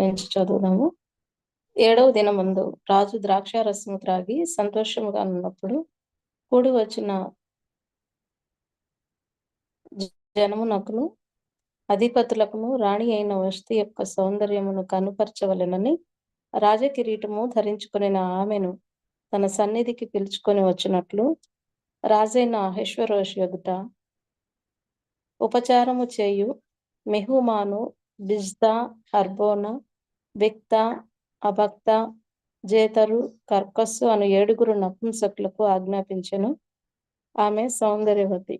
నుంచి చదువుదాము. ఏడవ దినమందు రాజు ద్రాక్షారసము త్రాగి సంతోషముగా ఉన్నప్పుడు కూడి వచ్చిన జనమునకును అధిపతులకును రాణి అయిన వస్తు యొక్క సౌందర్యమును కనుపరచవలెనని రాజకిరీటము ధరించుకొనిన ఆమెను తన సన్నిధికి పిలుచుకొని వచ్చినట్లు రాజైన అహేశ్వరోష్ ఎదుట ఉపచారము చేయు మెహుమాను బిజ్దా హర్బోనా వ్యక్త అభక్త జేతరు కర్కస్సు అను ఏడుగురు నపుంసకులకు ఆజ్ఞాపించెను. ఆమె సౌందర్యవతి.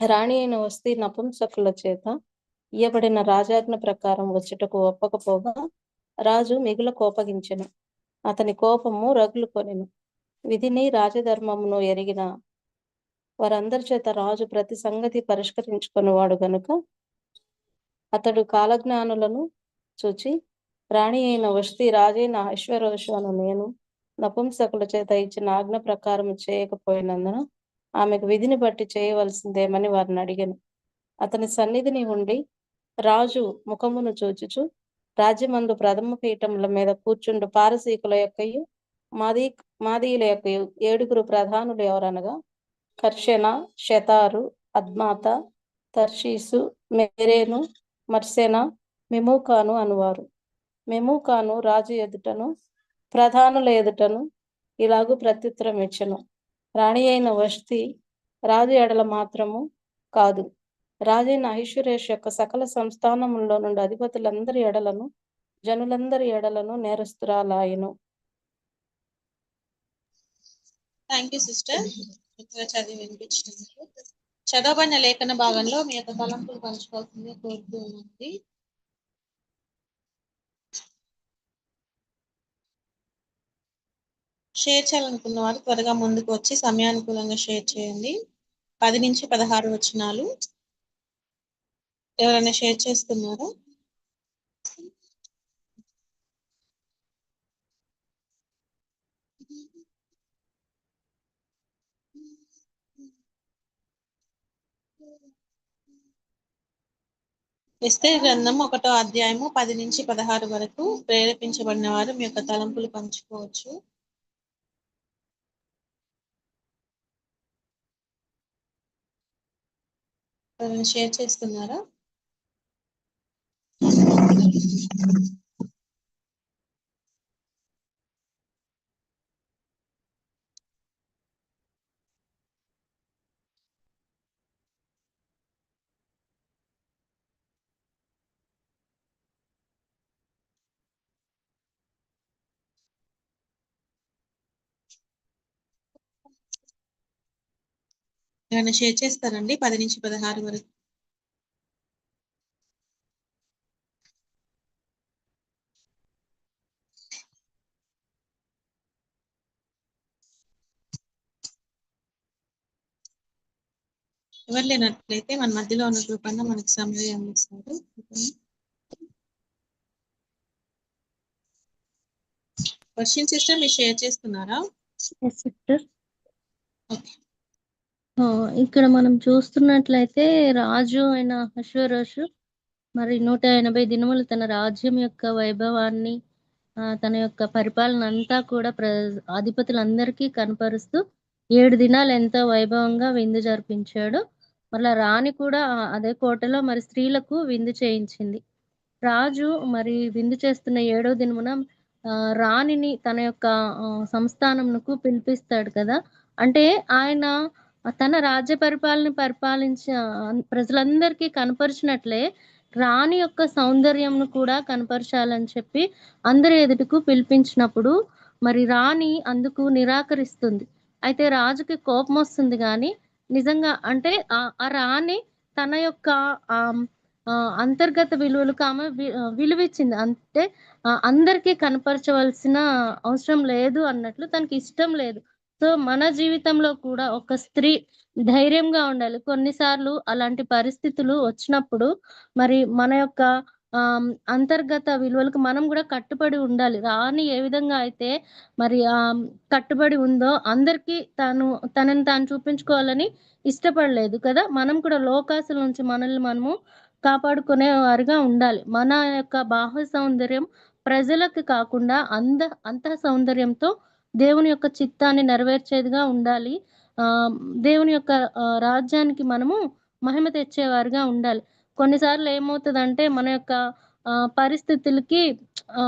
రాణి అయిన వస్తి నపుంసకుల చేత ఇయ్యబడిన రాజాజ్ఞ ప్రకారం వచ్చుటకు ఒప్పకపోగా రాజు మిగుల కోపగించెను. అతని కోపము రగులు కొనెను. విధిని రాజధర్మమును ఎరిగిన వారందరి చేత రాజు ప్రతి సంగతి పరిష్కరించుకునేవాడు గనుక అతడు కాలజ్ఞానులను చూచి రాణి అయిన వస్తీ రాజైన ఐశ్వర్యవశు నేను నపుంసకుల చేత ఇచ్చిన ఆజ్ఞ ప్రకారం చేయకపోయినందున ఆమెకు విధిని బట్టి చేయవలసిందేమని వారిని అడిగాను. అతని సన్నిధిని ఉండి రాజు ముఖమును చూచుచు రాజ్యమందు ప్రథమ పీఠముల మీద కూర్చుండు పారసీకుల యొక్కయు మాదీ మాదీయుల యొక్క ఏడుగురు ప్రధానులు ఎవరనగా కర్షణ శతారు అద్మాత తర్షీసు మెరేను మర్సెన మెమూకాను అనువారు. మెమూకాను రాజు ఎదుటను ప్రధానుల ఎదుటను ఇలాగూ ప్రత్యుత్తరం ఇచ్చను రాణి అయిన వస్తి రాజు ఎడల మాత్రము కాదు. రాజైన ఐశ్వరేష్ యొక్క సకల సంస్థానములో నుండి అధిపతులందరి ఎడలను జనులందరి ఎడలను నేరస్తురాలాయను. థ్యాంక్ యూ సిస్టర్ చదివి వినిపించినందుకు. చదవబడిన లేఖన భాగంలో మీ యొక్క తలంపులు పంచుకోవాల్సింది కోరుతూ ఉంది షేర్ చేయాలనుకున్న వారు త్వరగా ముందుకు వచ్చి సమయానుకూలంగా షేర్ చేయండి. పది నుంచి పదహారు వచనాలు. ఎవరైనా షేర్ చేస్తున్నారా? ఎస్తే గ్రంథం ఒకటో అధ్యాయము పది నుంచి పదహారు వరకు ప్రేరేపించబడిన వారు మీ యొక్క తలంపులు పంచుకోవచ్చు. షేర్ చేస్తున్నారా? ఏమైనా షేర్ చేస్తారండి? పది నుంచి పదహారు వరకు. ఎవరు లేనట్లయితే మన మధ్యలో ఉన్న గ్రూప్ అన్న మనకి సమయం అందిస్తారు. వర్షిన్ సిస్టర్ మీరు షేర్ చేస్తున్నారా? ఓకే. ఇక్కడ మనం చూస్తున్నట్లయితే రాజు అయిన అశ్వరోషు మరి నూట ఎనభై దినములు తన రాజ్యం యొక్క వైభవాన్ని తన యొక్క పరిపాలన అంతా కూడా ప్ర అధిపతులందరికీ కనపరుస్తూ ఏడు దినాలు ఎంతో వైభవంగా విందు జరిపించాడు. మళ్ళా రాణి కూడా అదే కోటలో మరి స్త్రీలకు విందు చేయించింది. రాజు మరి విందు చేస్తున్న ఏడో దినమున రాణిని తన యొక్క సంస్థానంకు పిలిపిస్తాడు కదా. అంటే ఆయన తన రాజ్య పరిపాలన పరిపాలించిన ప్రజలందరికీ కనపరిచినట్లే రాణి యొక్క సౌందర్యంను కూడా కనపరచాలని చెప్పి అందరి ఎదుటకు పిలిపించినప్పుడు మరి రాణి అందుకు నిరాకరిస్తుంది. అయితే రాజుకి కోపం వస్తుంది కానీ నిజంగా అంటే ఆ ఆ రాణి తన యొక్క ఆ అంతర్గత విలువలకు ఆమె వి- విలువిచ్చింది. అంటే అందరికీ కనపరచవలసిన అవసరం లేదు అన్నట్లు తనకి ఇష్టం లేదు. సో మన జీవితంలో కూడా ఒక స్త్రీ ధైర్యంగా ఉండాలి. కొన్నిసార్లు అలాంటి పరిస్థితులు వచ్చినప్పుడు మరి మన యొక్క అంతర్గత విలువలకు మనం కూడా కట్టుబడి ఉండాలి. రాని ఏ విధంగా అయితే మరి ఆ కట్టుబడి ఉందో అందరికీ తను తనని తాను చూపించుకోవాలని ఇష్టపడలేదు కదా. మనం కూడా లోకాసుల నుంచి మనల్ని మనము కాపాడుకునేవారుగా ఉండాలి. మన యొక్క బాహ్య సౌందర్యం ప్రజలకు కాకుండా అంద అంత సౌందర్యంతో దేవుని యొక్క చిత్తాన్ని నెరవేర్చేదిగా ఉండాలి. ఆ, దేవుని యొక్క రాజ్యానికి మనము మహిమ తెచ్చేవారుగా ఉండాలి. కొన్నిసార్లు ఏమవుతుందంటే మన యొక్క పరిస్థితులకి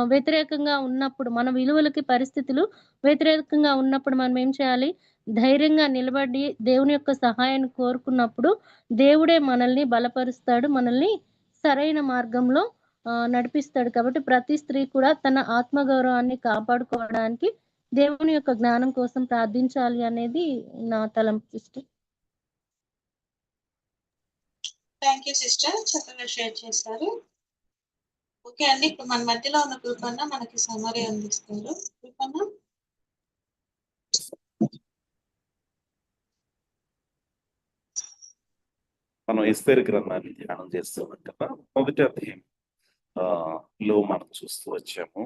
వ్యతిరేకంగా ఉన్నప్పుడు మన విలువలకి పరిస్థితులు వ్యతిరేకంగా ఉన్నప్పుడు మనం ఏం చేయాలి? ధైర్యంగా నిలబడి దేవుని యొక్క సహాయాన్ని కోరుకున్నప్పుడు దేవుడే మనల్ని బలపరుస్తాడు మనల్ని సరైన మార్గంలో నడిపిస్తాడు. కాబట్టి ప్రతి స్త్రీ కూడా తన ఆత్మగౌరవాన్ని కాపాడుకోవడానికి దేవుని యొక్క జ్ఞానం కోసం ప్రార్థించాలి అనేది నా తలంపు సిస్టర్. థ్యాంక్ యూ సిస్టర్ చక్కగా షేర్ చేశారు. ఓకే అండి ఇప్పుడు మన మధ్యలో ఉన్న కృపన్న మనకి సమరీ అందిస్తారు. కృపన్న మనం ఎస్తేరు గ్రంథాన్ని ధ్యానం చేస్తున్నాం కదా. మొదటి అధ్యాయం లో మనం చూస్తూ వచ్చాము.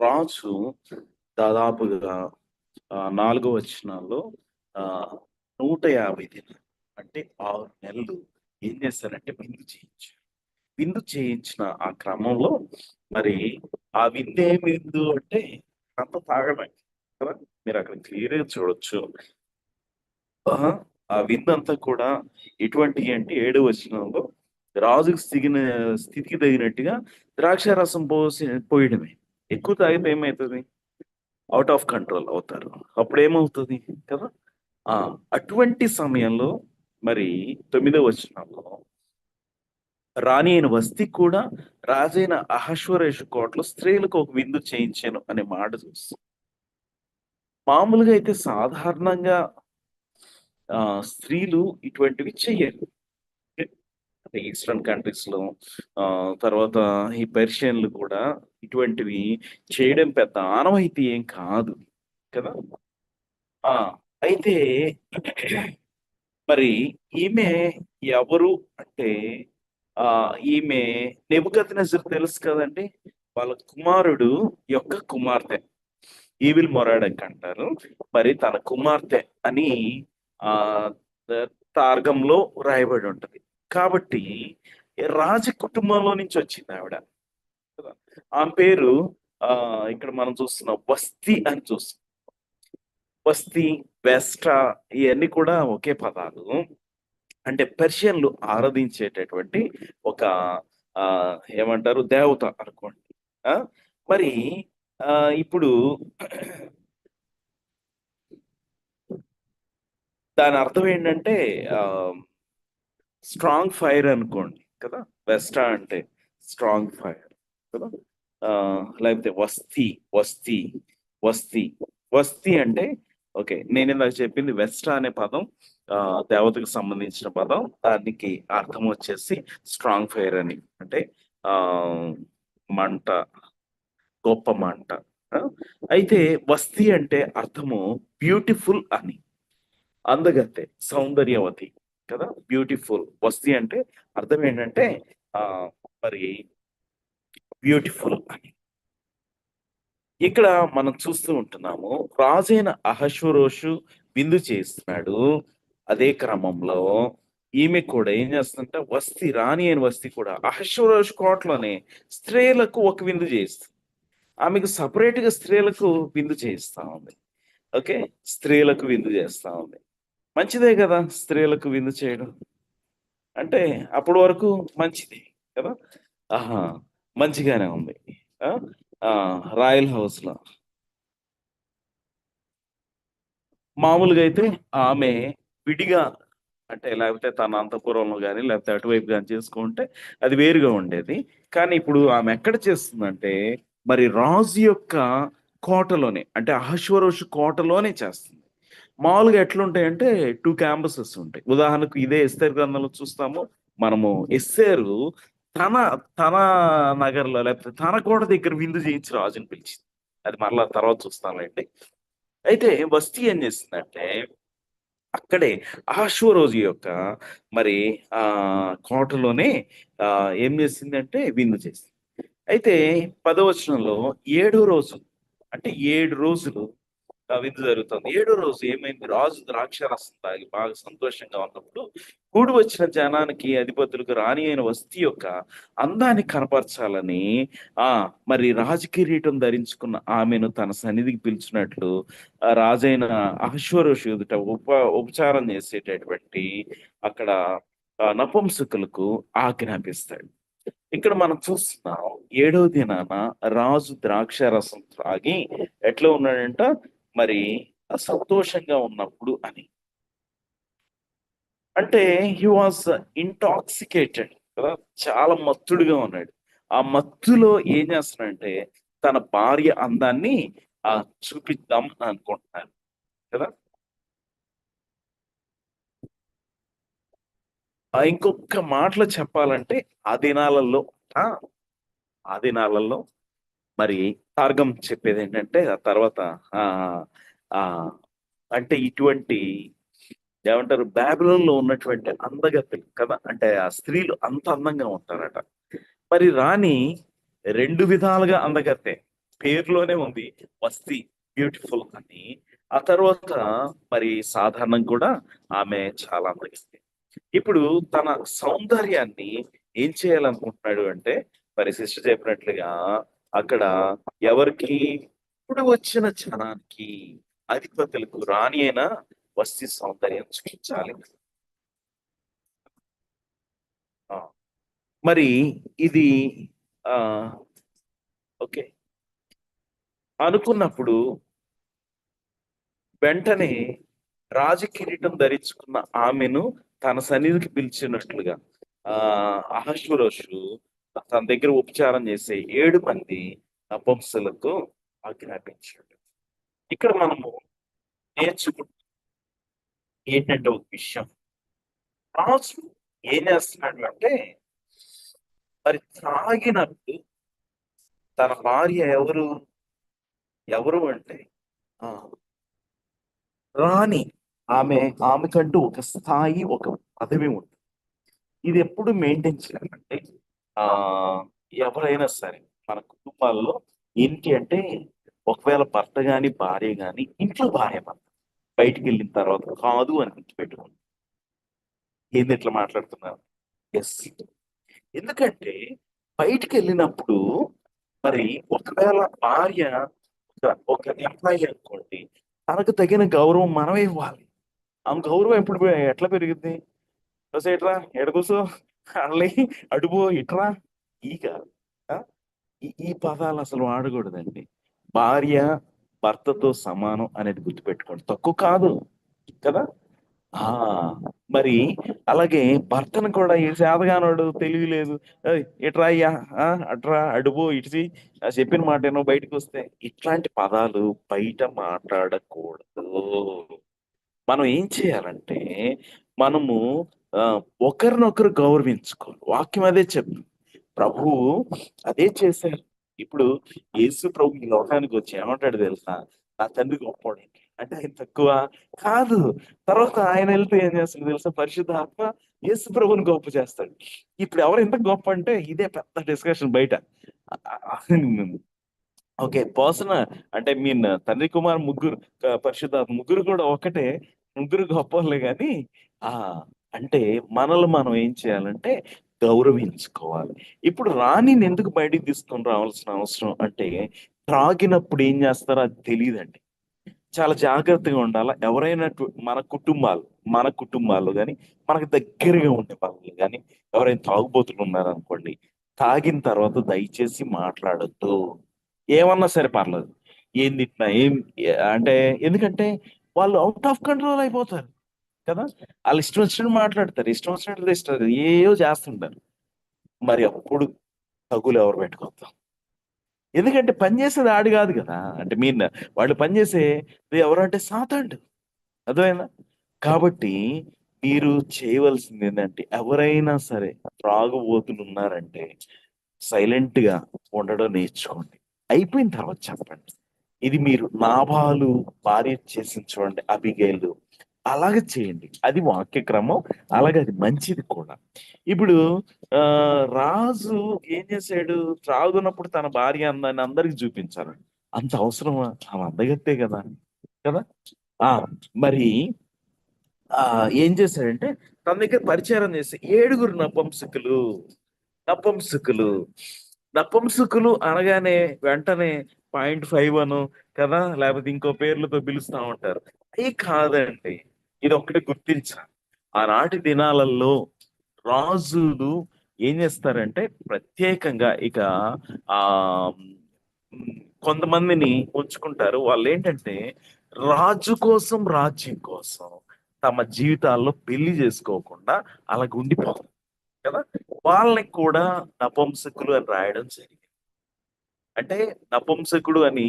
రాజు దాదాపుగా నాలుగు నాలుగో వచనాల్లో ఆ, నూట యాభై దినాలు అంటే ఆరు నెలలు ఏం చేస్తారంటే విందు చేయించారు. విందు చేయించిన ఆ క్రమంలో మరి ఆ విందే ఏం విందు అంటే అంత తాగడం కదా? మీరు అక్కడ క్లియర్గా చూడొచ్చు. ఆ, ఆ విందు అంతా కూడా ఎటువంటి అంటే ఏడు వచనంలో రాజుకు స్థిగిన స్థితికి తగినట్టుగా ద్రాక్ష రసం పోసి పోయడమే. ఎక్కువ తాగితే ఏమవుతుంది అవుట్ ఆఫ్ కంట్రోల్ అవుతారు. అప్పుడు ఏమవుతుంది కదా? ఆ అటువంటి సమయంలో మరి తొమ్మిదో వచనంలో రాణి అయిన వస్తి కూడా రాజైన అహశ్వరేషు కోటలో స్త్రీలకు ఒక విందు చేయించాను అనే మాట చూస్తాం మామూలుగా అయితే సాధారణంగా ఆ స్త్రీలు ఇటువంటివి చెయ్యరు. ఈస్టర్న్ కంట్రీస్లో ఆ తర్వాత ఈ పెర్షియన్లు కూడా ఇటువంటివి చేయడం పెద్ద ఆనవాయితీ ఏం కాదు కదా? ఆ అయితే మరి ఈమె ఎవరు అంటే ఆ ఈమె నెబుకద్నెజర్ తెలుసు కదండి? వాళ్ళ కుమారుడు యొక్క కుమార్తె ఈవిల్ మొరాడక్ అంటారు. మరి తన కుమార్తె అని ఆ తార్గంలో రాయబడి ఉంటది. కాబట్టి రాజ కుటుంబంలో నుంచి వచ్చింది ఆవిడ. ఆమె పేరు ఆ ఇక్కడ మనం చూస్తున్నాం వస్తి అని చూస్తున్నాం వస్తి వెస్టా ఇవన్నీ కూడా ఒకే పదాలు. అంటే పర్షియన్లు ఆరాధించేటటువంటి ఒక ఆ ఏమంటారు దేవత అనుకోండి. ఆ మరి ఆ ఇప్పుడు దాని అర్థం ఏంటంటే ఆ స్ట్రాంగ్ ఫైర్ అనుకోండి కదా? వెస్టా అంటే స్ట్రాంగ్ ఫైర్ కదా? లేకపోతే వస్తీ వస్తీ వస్తీ వస్తీ అంటే ఓకే నేను ఇందాక చెప్పింది వెస్టా అనే పదం దేవతకు సంబంధించిన పదం దానికి అర్థం వచ్చేసి స్ట్రాంగ్ ఫైర్ అని. అంటే మంట గొప్ప మంట అయితే వస్తీ అంటే అర్థము బ్యూటిఫుల్ అని అందగత్తె సౌందర్యవతి. బ్యూటిఫుల్ వస్తి అంటే అర్థం ఏంటంటే ఆ మరి బ్యూటిఫుల్ అని. ఇక్కడ మనం చూస్తూ ఉంటున్నాము రాజైన అహశ్వరోషు విందు చేస్తున్నాడు అదే క్రమంలో. ఈమె కూడా ఏం చేస్తుందంటే వస్తి రాణి అయిన వస్తి కూడా అహశ్వరోషు కోటలోనే స్త్రీలకు ఒక విందు చేస్తుంది. ఆమెకు సపరేట్గా స్త్రీలకు విందు చేయిస్తా ఉంది. ఓకే? స్త్రీలకు విందు చేస్తా ఉంది. మంచిదే కదా స్త్రీలకు విందు చేయడం? అంటే అప్పటి వరకు మంచిది కదా? ఆహా మంచిగానే ఉంది. రాయల్ హౌస్లో. మామూలుగా అయితే ఆమె విడిగా అంటే లేకపోతే తన అంతఃపురంలో కానీ లేకపోతే అటువైపు కానీ చేసుకుంటే అది వేరుగా ఉండేది. కానీ ఇప్పుడు ఆమె ఎక్కడ చేస్తుందంటే మరి రాజు యొక్క కోటలోనే అంటే అహశ్వరోషు కోటలోనే చేస్తుంది. మామూలుగా ఎట్లుంటాయంటే టూ క్యాంపసెస్ ఉంటాయి. ఉదాహరణకు ఇదే ఎస్తేర్ గ్రంథంలో చూస్తాము. మనము ఎస్సేరు తన తన నగర్లో లేకపోతే తన కోట దగ్గర విందు చేయించి రాజుని పిలిచింది. అది మరలా తర్వాత చూస్తానండి అయితే వస్తీ ఏం చేసిందంటే అక్కడే ఆశ్వరోజు యొక్క మరి ఆ కోటలోనే ఆ ఏం చేసిందంటే విందు చేసింది. అయితే పదవచనంలో ఏడో రోజు అంటే ఏడు రోజులు విందు జరుగుతుంది. ఏడో రోజు ఏమైంది? రాజు ద్రాక్షరసం తాగి బాగా సంతోషంగా ఉన్నప్పుడు కూడి వచ్చిన జనానికి అధిపతులకు రాణి అయిన వస్తీ యొక్క అందాన్ని కనపరచాలని ఆ మరి రాజకిరీటం ధరించుకున్న ఆమెను తన సన్నిధికి పిలిచినట్లు రాజైన అహశ్వరోషు ఎదుట ఉప ఉపచారం చేసేటటువంటి అక్కడ ఆ, నపుంసకులకు ఆజ్ఞాపిస్తాడు. ఇక్కడ మనం చూస్తున్నాం ఏడవ దినాన రాజు ద్రాక్ష రసం త్రాగి ఎట్లా ఉన్నాడంట? మరి సంతోషంగా ఉన్నప్పుడు అని. అంటే హీ వాజ్ ఇంటాక్సికేటెడ్ కదా చాలా మత్తుడుగా ఉన్నాడు. ఆ మత్తులో ఏం చేస్తున్నాడంటే తన భార్య అందాన్ని ఆ చూపిద్దాం అని అనుకుంటున్నాను కదా. ఆ ఇంకొక మాటలో చెప్పాలంటే ఆ దినాలలో ఆ ఆ దినాలలో మరి తార్గం చెప్పేది ఏంటంటే ఆ తర్వాత ఆ ఆ అంటే ఇటువంటి ఏమంటారు బ్యాబిలోన్లో ఉన్నటువంటి అందగత్తెలు కదా అంటే ఆ స్త్రీలు అంత అందంగా ఉంటారట. మరి రాణి రెండు విధాలుగా అందగత్తే. పేరులోనే ఉంది వస్తి బ్యూటిఫుల్ అని. ఆ తర్వాత మరి సాధారణం కూడా ఆమె చాలా అందగిస్తే ఇప్పుడు తన సౌందర్యాన్ని ఏం చేయాలనుకుంటున్నాడు అంటే మరి సిస్టర్ చెప్పినట్లుగా అక్కడ ఎవరికి ఇప్పుడు వచ్చిన జనానికి అధిపతులకు రాణి అయిన వస్తి సౌందర్యం చూపించాలి. ఆ, మరి ఇది ఆ ఓకే. అనుకున్నప్పుడు వెంటనే రాజకిరీటం ధరించుకున్న ఆమెను తన సన్నిధికి పిలిచినట్లుగా ఆ అహశ్వరోషు తన దగ్గర ఉపచారం చేసే ఏడు మంది అపంసలకు ఆజ్ఞాపించాడు. ఇక్కడ మనము నేర్చుకుంటాం ఏంటంటే ఒక విషయం. రాజు ఏం చేస్తున్నాడు అంటే మరి త్రాగినప్పుడు తన భార్య ఎవరు? ఎవరు అంటే ఆ రాణి. ఆమె ఆమెకంటూ ఒక స్థాయి ఒక పదవి ఉంటుంది. ఇది ఎప్పుడు మెయింటైన్ చేయాలంటే ఆ ఎవరైనా సరే మన కుటుంబాల్లో ఏంటి అంటే ఒకవేళ భర్త గాని భార్య గాని ఇంట్లో భార్య భర్త బయటికి వెళ్ళిన తర్వాత కాదు అని గుర్తుపెట్టుకోండి. ఏంది ఇట్లా మాట్లాడుతున్నారు? ఎస్ ఎందుకంటే బయటికి వెళ్ళినప్పుడు మరి ఒకవేళ భార్య ఒక- ఎంప్లాయీ అనుకోండి తనకు తగిన గౌరవం మనమే ఇవ్వాలి. ఆమె గౌరవం ఎప్పుడు ఎట్లా పెరుగుద్ది? "వస్తే ఎట్రా ఎడ కూర్చో? అళ్ళి అడుపో ఇట్రా. ఈ కాదు ఈ- పదాలు అసలు వాడకూడదండి. భార్య భర్తతో సమానం అనేది గుర్తుపెట్టుకోండి. తక్కువ కాదు కదా? ఆ మరి అలాగే భర్తను కూడా ఈ సేదగానోడు తెలియలేదు ఇట్రా అయ్యా ఆ, అట్రా అడుపో ఇటుసి చెప్పిన మాట ఏమో బయటకు వస్తే ఇట్లాంటి పదాలు బయట మాట్లాడకూడదు. మనం ఏం చేయాలంటే మనము ఒకరినొకరు గౌరవించుకోవాలి. వాక్యం అదే చెప్పు ప్రభువు అదే చేశారు. ఇప్పుడు యేసు ప్రభు ఈ లోకానికి వచ్చి ఏమంటాడు తెలుసా? నా తండ్రి గొప్పవాడు అంటే ఆయన తక్కువ కాదు. తర్వాత ఆయన వెళ్తే ఏం చేస్తాడు తెలుసా? పరిశుద్ధాత్మ యేసు ప్రభుని గొప్ప చేస్తాడు. ఇప్పుడు ఎవరు ఎంత గొప్ప అంటే ఇదే పెద్ద డిస్కషన్ బయట. ఓకే పోసన అంటే మీన్ తండ్రి కుమార్ ముగ్గురు క- పరిశుద్ధాత్మ ముగ్గురు కూడా ఒకటే. ముగ్గురు గొప్పలే కానీ ఆ అంటే మనల్ని మనం ఏం చేయాలంటే గౌరవించుకోవాలి. ఇప్పుడు రాణిని ఎందుకు బయటికి తీసుకొని రావాల్సిన అవసరం అంటే త్రాగినప్పుడు ఏం చేస్తారో అది తెలియదండి. చాలా జాగ్రత్తగా ఉండాలి. ఎవరైనా మన కుటుంబాలు మన కుటుంబాలు కానీ మనకు దగ్గరగా ఉండే వాళ్ళు కానీ ఎవరైనా తాగుబోతులు ఉన్నారనుకోండి తాగిన తర్వాత దయచేసి మాట్లాడొద్దు. ఏమన్నా సరే పర్లేదు. ఏం తిట్టినా ఏం అంటే ఎందుకంటే వాళ్ళు అవుట్ ఆఫ్ కంట్రోల్ అయిపోతారు. కదా? వాళ్ళు ఇష్టం వచ్చినట్టు మాట్లాడతారు. ఇష్టం వచ్చినట్టు ఇష్టం. ఏయో చేస్తుంటారు. మరి అప్పుడు తగులు ఎవరు పెట్టుకొద్దాం ఎందుకంటే పనిచేసేది ఆడు కాదు కదా. అంటే మీన్ వాళ్ళు పనిచేసే ఎవరంటే సాతాండు అర్థమైందా? కాబట్టి మీరు చేయవలసింది ఏంటంటే ఎవరైనా సరే త్రాగుబోతులు ఉన్నారంటే సైలెంట్గా ఉండడం నేర్చుకోండి. అయిపోయిన తర్వాత చెప్పండి. ఇది మీరు నాభాలు భార్య చేసిన చూడండి అబిగేలు. అలాగే చేయండి. అది వాక్య క్రమం అలాగే అది మంచిది కూడా. ఇప్పుడు ఆ రాజు ఏం చేశాడు? త్రాగున్నప్పుడు తన భార్య అందాన్ని అందరికి చూపించాలి. అంత అవసరమా ఆమె అందగత్తే కదా కదా? ఆ మరి ఆ ఏం చేశాడంటే తన దగ్గర పరిచారం చేసి ఏడుగురు నపంసుకులు నపంసుకులు నపంసుకులు అనగానే వెంటనే పాయింట్ ఫైవ్ అను కదా? లేకపోతే ఇంకో పేర్లతో పిలుస్తా ఉంటారు. అవి కాదండి. ఇది ఒక్కటి గుర్తించాలి ఆనాటి దినాలలో రాజులు ఏం చేస్తారంటే ప్రత్యేకంగా ఇక ఆ కొంతమందిని ఉంచుకుంటారు. వాళ్ళు ఏంటంటే రాజు కోసం రాజ్యం కోసం తమ జీవితాల్లో పెళ్ళి చేసుకోకుండా అలా ఉండిపోతారు కదా? వాళ్ళని కూడా నపంసకులు అని రాయడం జరిగింది. అంటే నపంసకుడు అని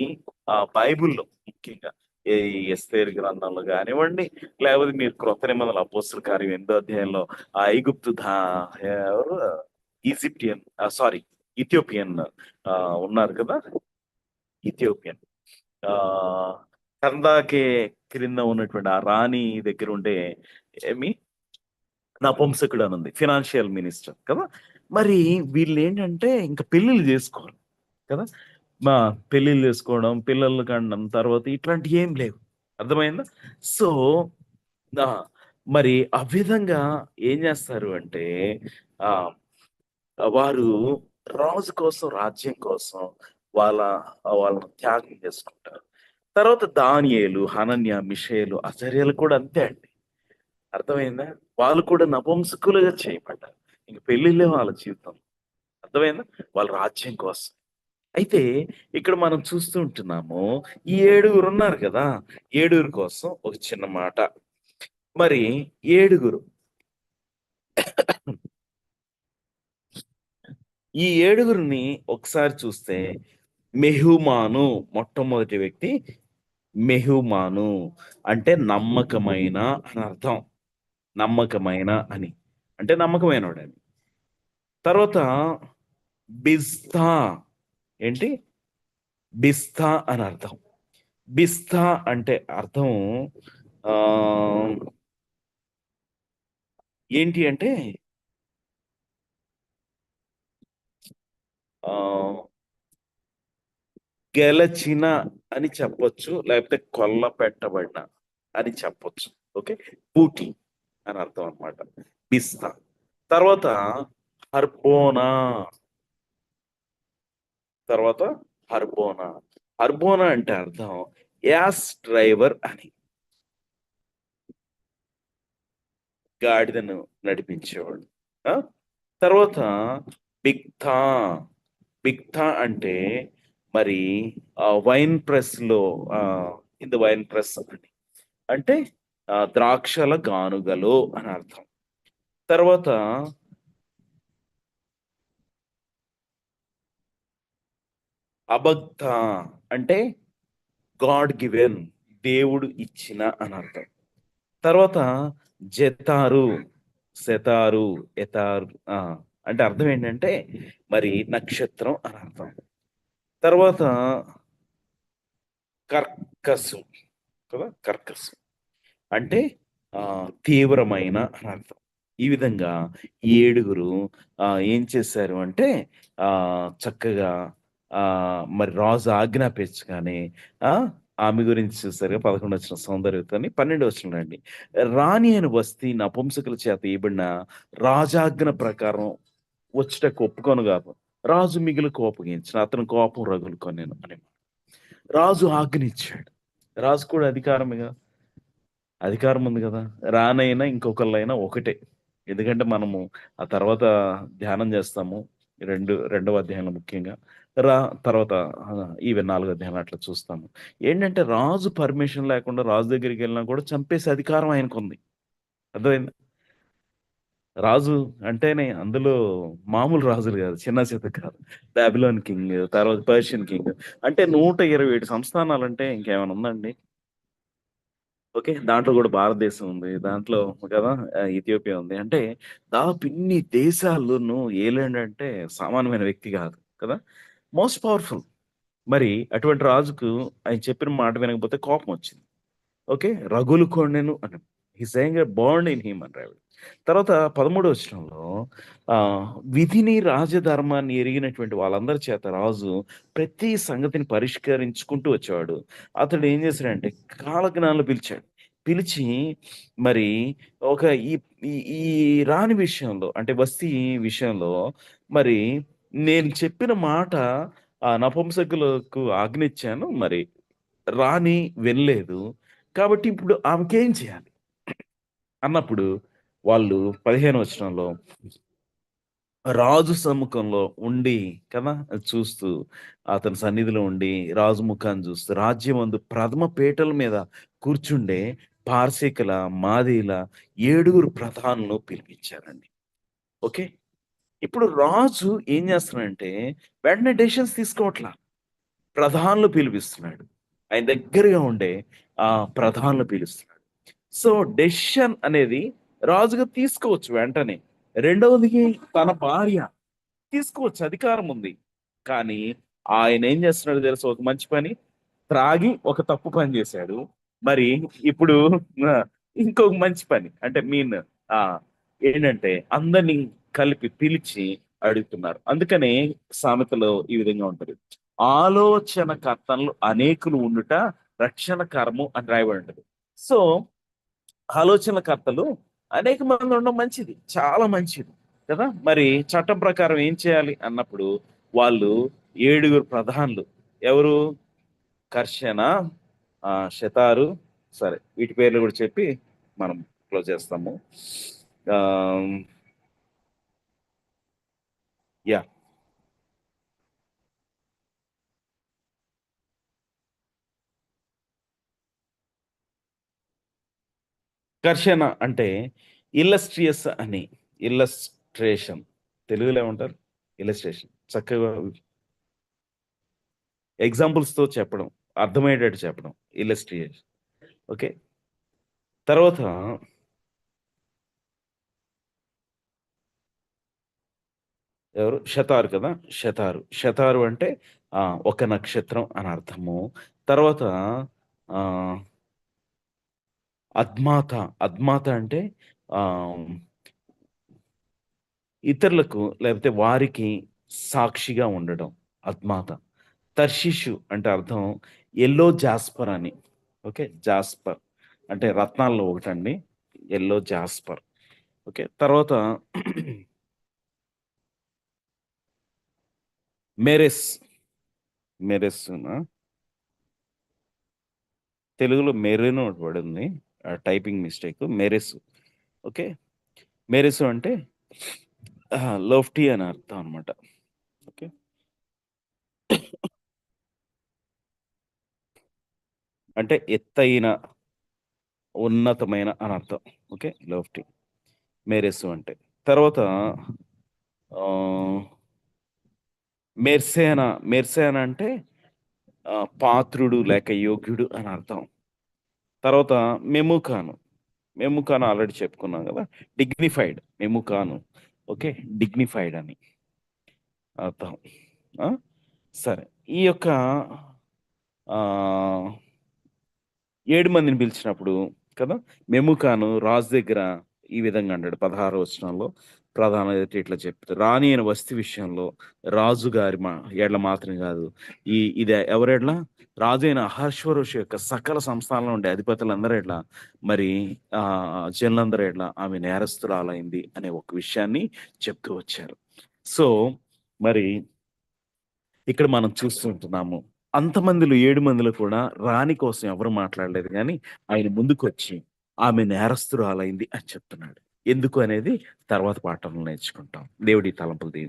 ఆ బైబిల్లో ముఖ్యంగా ఏ ఎస్తేరు గ్రంథంలో కానివ్వండి లేకపోతే మీరు క్రొత్త నిబంధనల అపోస్తుల కార్యం ఎనిమిదో అధ్యాయంలో ఆ ఐగుప్తు ధా ఎవరు? ఈజిప్టియన్ సారీ ఇథియోపియన్ ఆ, ఉన్నారు కదా? ఇథియోపియన్. ఆ కందాకే క్రింద ఉన్నటువంటి ఆ రాణి దగ్గర ఉండే ఏమి? నపుంసకుడు అని ఉంది ఫినాన్షియల్ మినిస్టర్ కదా? మరి వీళ్ళు ఏంటంటే ఇంకా పెళ్ళిళ్ళు చేసుకోవాలి కదా? పెళ్ళిళ్ళు చేసుకోవడం పిల్లలు కండం తర్వాత ఇట్లాంటి ఏం లేవు. అర్థమైందా? సో మరి ఆ విధంగా ఏం చేస్తారు అంటే ఆ వారు రాజు కోసం రాజ్యం కోసం వాళ్ళ వాళ్ళను త్యాగం చేసుకుంటారు. తర్వాత దానియేలు హనన్య మిషేలు అచర్యలు కూడా అంతే అండి. అర్థమైందా? వాళ్ళు కూడా నపంసకులుగా చేయబడ్డారు. ఇంక పెళ్ళిళ్ళే వాళ్ళ జీవితం. అర్థమైందా? వాళ్ళ రాజ్యం కోసం. అయితే ఇక్కడ మనం చూస్తూ ఉంటున్నాము ఈ ఏడుగురు ఉన్నారు కదా ఏడుగురు కోసం ఒక చిన్న మాట. మరి ఏడుగురు ఈ ఏడుగురిని ఒకసారి చూస్తే మెహుమాను మొట్టమొదటి వ్యక్తి మెహుమాను అంటే నమ్మకమైన అని అర్థం. నమ్మకమైన అని అంటే నమ్మకమైనవాడు అని తర్వాత బిస్తా ఏంటి? బిస్తా అని అర్థం. బిస్తా అంటే అర్థం ఆ ఏంటి అంటే ఆ గెలచిన అని చెప్పొచ్చు లేకపోతే కొల్ల పెట్టబడిన అని చెప్పొచ్చు. ఓకే? బూటి అని అర్థం అన్నమాట. బిస్తా తర్వాత హర్బోనా. తర్వాత హర్బోనా. హర్బోనా అంటే అర్థం యాస్ డ్రైవర్ అని. గాడిదను నడిపించేవాడు. ఆ? తర్వాత బిగ్థా బిగ్థా అంటే మరి వైన్ ప్రెస్లో ఆ ఇన్ ద వైన్ ప్రెస్ అని. అంటే ద్రాక్షల గానుగలు అని అర్థం. తర్వాత అబద్ధ అంటే గాడ్ గివెన్ దేవుడు ఇచ్చిన అని అర్థం. తర్వాత జతారు శతారు ఎతారు అంటే అర్థం ఏంటంటే మరి నక్షత్రం అని అర్థం. తర్వాత కర్కసు కదా కర్కసు అంటే తీవ్రమైన అని అర్థం. ఈ విధంగా ఈ ఏడుగురు ఏం చేశారు అంటే చక్కగా మరి రాజు ఆజ్ఞాపించు ఆ ఆమె గురించి చూసారుగా పదకొండు వచ్చిన సౌందర్యతని పన్నెండు వచ్చిన అండి రాణి అని వస్తీ నపుంసకుల చేత ఇవ్వబడిన రాజాజ్ఞ ప్రకారం వచ్చిట ఒప్పుకోను కాదు. రాజు మిగిలి కోపగించిన అతను కోపం రగులుకొనేను అని రాజు ఆజ్ఞ ఇచ్చాడు. రాజు కూడా అధికారమేగా అధికారం ఉంది కదా. రానైనా ఇంకొకళ్ళైనా ఒకటే. ఎందుకంటే మనము ఆ తర్వాత ధ్యానం చేస్తాము. రెండు రెండవ అధ్యాయంలో ముఖ్యంగా. రా తర్వాత ఈవె నాలుగు అధ్యాయం అట్లా చూస్తాము. ఏంటంటే రాజు పర్మిషన్ లేకుండా రాజు దగ్గరికి వెళ్ళినా కూడా చంపేసే అధికారం ఆయనకు ఉంది. అర్థమైంది? రాజు అంటేనే అందులో మామూలు రాజులు కాదు చిన్న చేత కాదు. బాబిలోన్ కింగ్ తర్వాత పర్షియన్ కింగ్. అంటే నూట ఇరవై ఏడు సంస్థానాలు అంటే ఇంకేమైనా ఉందండి? ఓకే దాంట్లో కూడా భారతదేశం ఉంది. దాంట్లో కదా ఇథియోపియా ఉంది. అంటే దాదాపు ఇన్ని దేశాలను ఏలేండంటే సామాన్యమైన వ్యక్తి కాదు కదా? Most powerful. మరి అటువంటి రాజుకు ఆయన చెప్పిన మాట వినకపోతే కోపం వచ్చింది. ఓకే రగులు కొండెను అని హీ సేయింగ్ ఇన్ హిమ్ అని రావిడు తర్వాత పదమూడవ వచనంలో ఆ విధిని రాజధర్మాన్ని ఎరిగినటువంటి వాళ్ళందరి చేత రాజు ప్రతి సంగతిని పరిష్కరించుకుంటూ వచ్చేవాడు అతడు ఏం చేశాడంటే కాలజ్ఞానాలు పిలిచాడు. పిలిచి మరి ఒక ఈ ఈ- ఈ రాని విషయంలో అంటే వస్తీ విషయంలో మరి నేను చెప్పిన మాట ఆ నపుంసకులకు ఆజ్ఞించాను మరి రాణి వెళ్ళలేదు కాబట్టి ఇప్పుడు ఆమెకేం చేయాలి? అన్నప్పుడు వాళ్ళు పదిహేను వచనంలో రాజు సముఖంలో ఉండి కదా చూస్తూ అతని సన్నిధిలో ఉండి రాజు ముఖాన్ని చూస్తూ రాజ్యమందు ప్రథమ పీటల మీద కూర్చుండే పార్శికల మాదీల ఏడుగురు ప్రధానులు పిలిపించారండి. ఓకే? ఇప్పుడు రాజు ఏం చేస్తున్నాడంటే వెంటనే డెసిషన్స్ తీసుకోవట్లా. ప్రధానులు పిలిపిస్తున్నాడు. ఆయన దగ్గరగా ఉండే ఆ ప్రధానులు పిలుస్తున్నాడు. సో డెసిషన్ అనేది రాజుగా తీసుకోవచ్చు వెంటనే. రెండవది తన భార్య తీసుకోవచ్చు అధికారం ఉంది. కానీ ఆయన ఏం చేస్తున్నాడు తెలుసు? ఒక మంచి పని త్రాగి ఒక తప్పు పని చేశాడు. మరి ఇప్పుడు ఇంకొక మంచి పని అంటే మీన్ ఆ ఏంటంటే అందరినీ కలిపి పిలిచి అడుగుతున్నారు. అందుకనే సామెతలో ఈ విధంగా ఉంటుంది. ఆలోచన కర్తలు అనేకులు ఉండుట రక్షణ కర్మం అని రాయబడి ఉంటుంది. సో ఆలోచన కర్తలు అనేక మంది ఉండడం మంచిది. చాలా మంచిది కదా? మరి చట్టం ప్రకారం ఏం చేయాలి అన్నప్పుడు వాళ్ళు ఏడుగురు ప్రధానులు. ఎవరు? కర్షణ శతారు సరే వీటి పేర్లు కూడా చెప్పి మనం క్లోజ్ చేస్తాము. ఆ, యా కర్షణ అంటే ఇల్లస్ట్రియస్ అని. ఇల్లస్ట్రేషన్ తెలుగులో ఏమంటారు? ఇల్లస్ట్రేషన్ చక్కగా ఎగ్జాంపుల్స్తో చెప్పడం అర్థమయ్యేటట్టు చెప్పడం. ఇల్లస్ట్రియేషన్ ఓకే తర్వాత ఎవరు? శతారు కదా? శతారు. శతారు అంటే ఒక నక్షత్రం అని అర్థము. తర్వాత అద్మాత. అద్మాత అంటే ఇతరులకు లేకపోతే వారికి సాక్షిగా ఉండడం అద్మాత. తర్షిషు అంటే అర్థం ఎల్లో జాస్పర్ అని. ఓకే? జాస్పర్. అంటే రత్నాల్లో ఒకటండి. Yellow jasper. ఓకే? తర్వాత మెరెస్. మెరెస్ తెలుగులో మెరెన్ ఒకటి పడింది. Typing mistake. Meres. Okay? Meres అంటే లోఫ్టీ అని అర్థం అనమాట ఓకే? అంటే ఎత్తైన ఉన్నతమైన అని అర్థం. ఓకే? లోఫ్టీ. మేరెస్ అంటే. తర్వాత మెర్సేన మెర్సేన అంటే పాత్రుడు లేక యోగ్యుడు అని అర్థం. తర్వాత మెముకాను. మెముకాను ఆల్రెడీ చెప్పుకున్నాం కదా. డిగ్నిఫైడ్ మెముకాను. ఓకే? డిగ్నిఫైడ్ అని అర్థం. సరే. ఈ యొక్క ఏడు మందిని పిలిచినప్పుడు కదా మెముకాను రాజు దగ్గర ఈ విధంగా అంటాడు పదహారు వచనంలో. ప్రధాన ఇట్లా చెప్తారు రాణి అయిన వస్తు విషయంలో రాజు గారి మా ఎడ్ల మాత్రమే కాదు ఈ ఇది ఎవరెడ్ల రాజు అయిన అహర్శ్వరుషు యొక్క సకల సంస్థానంలో ఉండే అధిపతులందరూ ఎట్లా మరి ఆ జనులందరూ ఎట్లా ఆమె నేరస్తురాలైంది అనే ఒక విషయాన్ని చెప్తూ వచ్చారు. సో మరి ఇక్కడ మనం చూస్తుంటున్నాము అంతమందిలో ఏడు మందిలో కూడా రాణి కోసం ఎవరు మాట్లాడలేదు కానీ ఆయన ముందుకు వచ్చి ఆమె నేరస్తురాలైంది అని చెప్తున్నాడు. ఎందుకు అనేది తర్వాత పాఠంలో నేర్చుకుంటాం దేవుడి తలంపులు దీవించు.